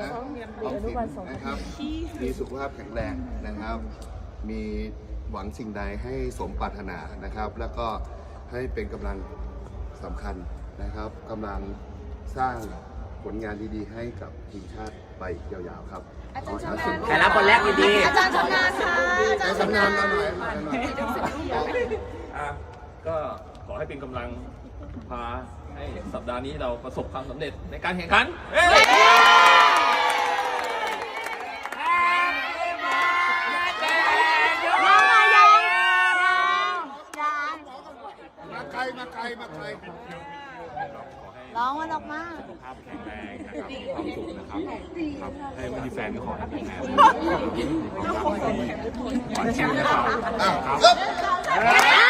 นะครับ มีสุขภาพแข็งแรงนะครับ มีหวังสิ่งใดให้สมปรารถนานะครับ แล้วก็ให้เป็นกำลังสำคัญนะครับกำลังสร้างผลงานดีๆ ให้กับทีมชาติไปยาวๆครับอาจารย์ชำนาญ ใครรับคนแรกดีอาจารย์ชำนาญค่ะอาจารย์สำชำนานานญมาหน่อยมาหน่อยอะก็ขอให้เป็นกำลังพาให้สัปดาห์นี้เราประสบความสำเร็จในการแข่งขันเอ้ย มาใครมาใครมาใครร้องมันออกมาสุขภาพแข็งแรงนะครับมีความสุขนะครับครับให้ไม่มีแฟนก็ขอให้มีแฟนมีความรักที่หวานชื่นนะครับอ้าวครับ